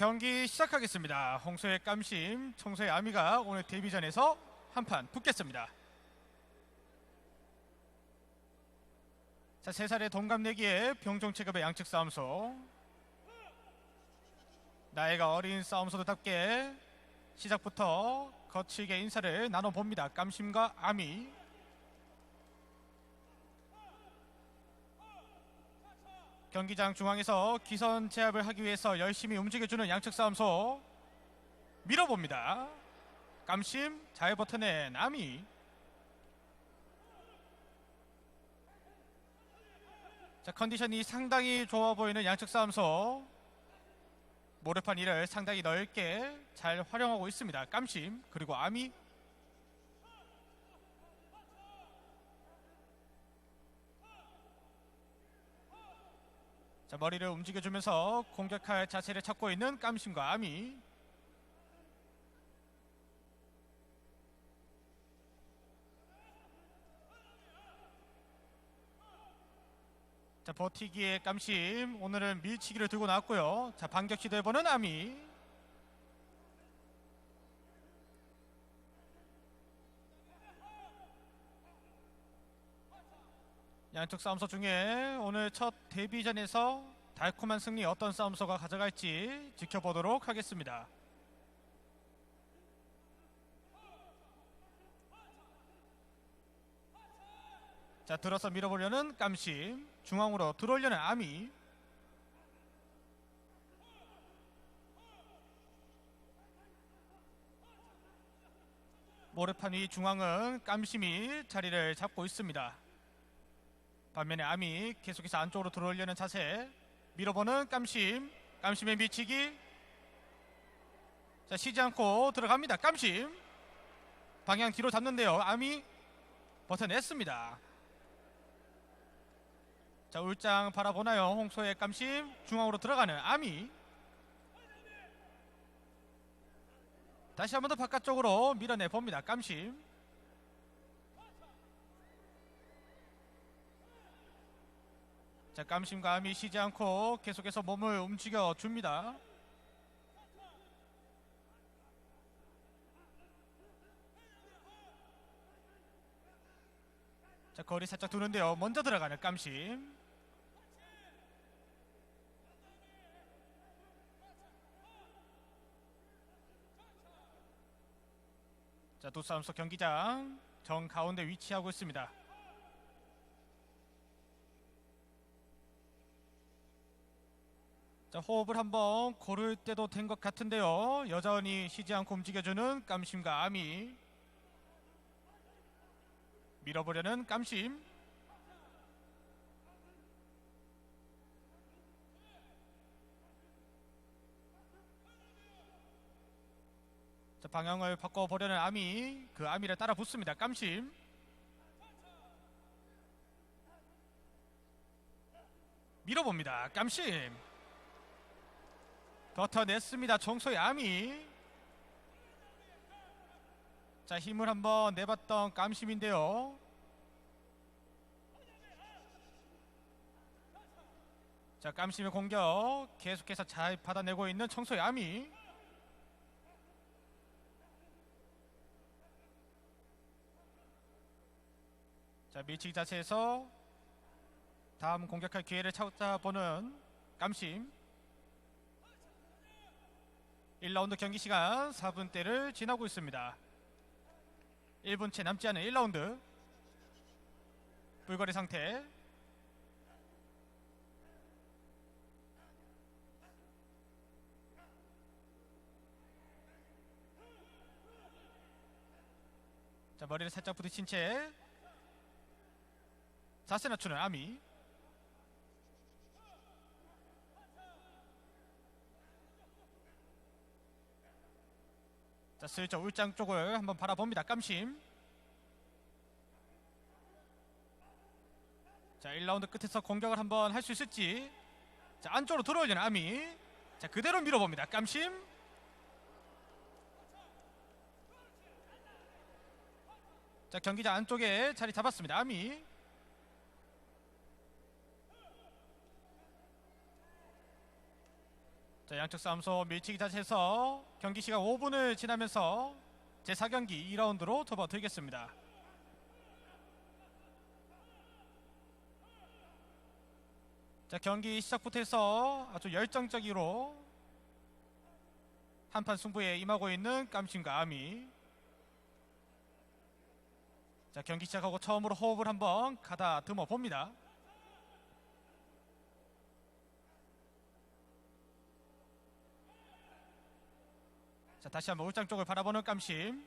경기 시작하겠습니다. 홍소의 깜심, 청소의 아미가 오늘 데뷔전에서 한판 붙겠습니다. 자, 세 살의 동갑내기의 병종 체급의 양측 싸움소. 나이가 어린 싸움소들답게 시작부터 거칠게 인사를 나눠봅니다. 깜심과 아미. 경기장 중앙에서 기선 제압을 하기 위해서 열심히 움직여주는 양측 싸움소 밀어봅니다. 깜심 잘 버텨낸 아미 자 컨디션이 상당히 좋아 보이는 양측 싸움소 모래판 이를 상당히 넓게 잘 활용하고 있습니다. 깜심 그리고 아미 자 머리를 움직여주면서 공격할 자세를 찾고 있는 깜심과 아미 자 버티기의 깜심. 오늘은 밀치기를 들고 나왔고요. 자 반격 시도해보는 아미 양쪽 싸움서 중에 오늘 첫 데뷔전에서 달콤한 승리 어떤 싸움서가 가져갈지 지켜보도록 하겠습니다. 자 들어서 밀어보려는 깜심 중앙으로 들어오려는 아미 모래판 위 중앙은 깜심이 자리를 잡고 있습니다. 반면에 아미 계속해서 안쪽으로 들어오려는 자세. 밀어보는 깜심. 깜심의 미치기. 자 쉬지 않고 들어갑니다. 깜심. 방향 뒤로 잡는데요. 아미 버텨냈습니다. 자 울장 바라보나요? 홍소의 깜심. 중앙으로 들어가는 아미 다시 한 번 더 바깥쪽으로 밀어내 봅니다. 깜심 자 깜심과 암이 쉬지 않고 계속해서 몸을 움직여 줍니다. 자 거리 살짝 두는데요. 먼저 들어가는 깜심. 자두 싸움속 경기장 정 가운데 위치하고 있습니다. 자, 호흡을 한번 고를 때도 된 것 같은데요. 여전히 쉬지 않고 움직여주는 깜심과 아미. 밀어보려는 깜심. 자, 방향을 바꿔보려는 아미. 그 아미를 따라 붙습니다. 깜심. 밀어봅니다. 깜심. 버텨냈습니다. 아미. 자 힘을 한번 내봤던 깜심인데요. 자 깜심의 공격 계속해서 잘 받아내고 있는 청소의 아미. 자 밀치기 자세에서 다음 공격할 기회를 찾아보는 깜심. 1라운드 경기 시간 4분대를 지나고 있습니다. 1분 채 남지 않은 1라운드. 불거리 상태. 자, 머리를 살짝 부딪힌 채 자세 낮추는 아미. 자 슬쩍 울장 쪽을 한번 바라봅니다. 깜심. 자 1라운드 끝에서 공격을 한번 할 수 있을지. 자 안쪽으로 들어올리는 아미. 자 그대로 밀어봅니다. 깜심. 자 경기장 안쪽에 자리 잡았습니다. 아미 양측 싸움소 밀치기 자세에서 경기 시간 5분을 지나면서 제 4경기 2라운드로 접어들겠습니다. 자, 경기 시작부터 해서 아주 열정적으로 한판 승부에 임하고 있는 깜신과 아미. 자, 경기 시작하고 처음으로 호흡을 한번 가다듬어 봅니다. 자, 다시 한번 울장 쪽을 바라보는 깜심.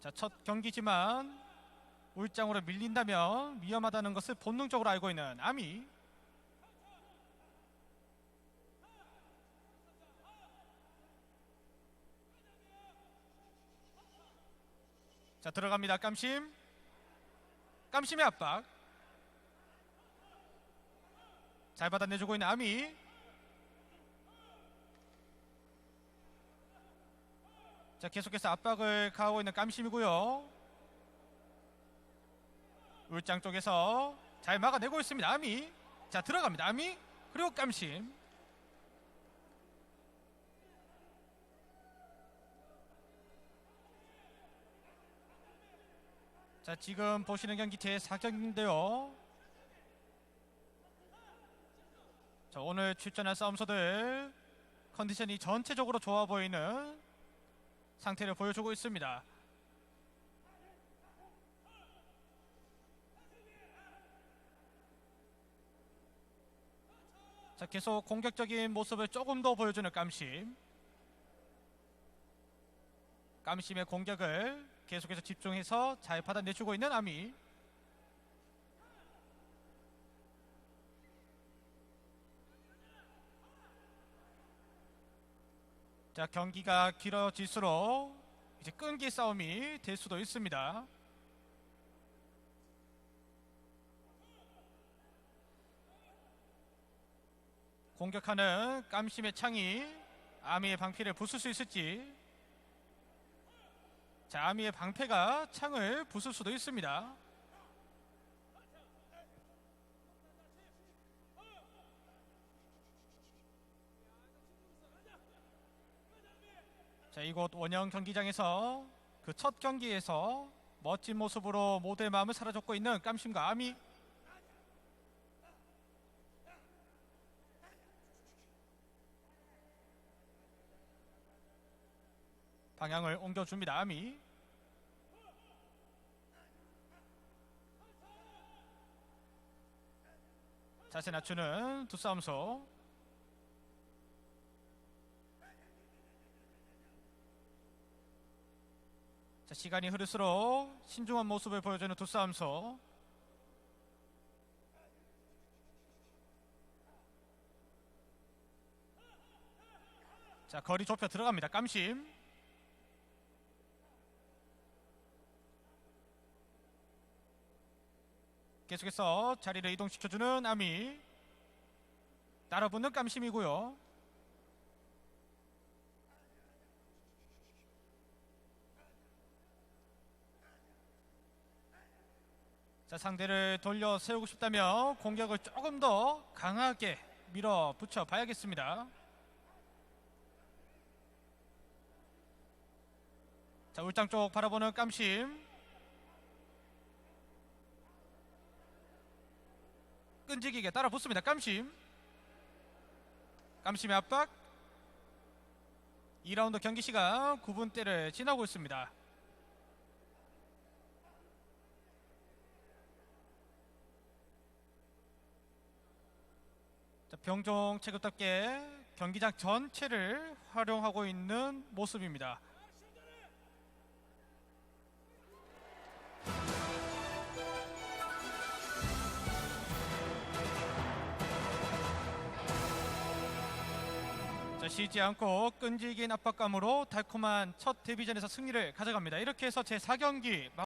자, 첫 경기지만 울장으로 밀린다면 위험하다는 것을 본능적으로 알고 있는 아미. 자, 들어갑니다. 깜심. 깜심의 압박. 잘 받아내주고 있는 아미. 자, 계속해서 압박을 가하고 있는 깜심이고요. 울장 쪽에서 잘 막아내고 있습니다. 아미. 자, 들어갑니다. 아미. 그리고 깜심. 자, 지금 보시는 경기 제 4경기인데요. 자, 오늘 출전한 싸움서들 컨디션이 전체적으로 좋아 보이는 상태를 보여주고 있습니다. 자, 계속 공격적인 모습을 조금 더 보여주는 깜심. 깜심의 공격을 계속해서 집중해서 잘 받아내주고 있는 아미. 자, 경기가 길어질수록 이제 끈기 싸움이 될 수도 있습니다. 공격하는 깜심의 창이 아미의 방패를 부술 수 있을지. 자, 아미의 방패가 창을 부술 수도 있습니다. 자, 이곳 원형 경기장에서 그 첫 경기에서 멋진 모습으로 모두의 마음을 사로잡고 있는 깜심과 아미. 방향을 옮겨줍니다. 아미. 자세 낮추는 두 싸움소. 자, 시간이 흐를수록 신중한 모습을 보여주는 두 싸움소. 자, 거리 좁혀 들어갑니다. 깜심. 계속해서 자리를 이동시켜주는 아미. 따라붙는 깜심이고요. 자, 상대를 돌려 세우고 싶다면 공격을 조금 더 강하게 밀어붙여 봐야겠습니다. 자, 울장 쪽 바라보는 깜심. 끈질기게 따라 붙습니다. 깜심. 깜심의 압박. 2라운드 경기 시간 9분대를 지나고 있습니다. 병종 체급답게 경기장 전체를 활용하고 있는 모습입니다. 자, 쉬지 않고 끈질긴 압박감으로 달콤한 첫 데뷔전에서 승리를 가져갑니다. 이렇게 해서 제 4경기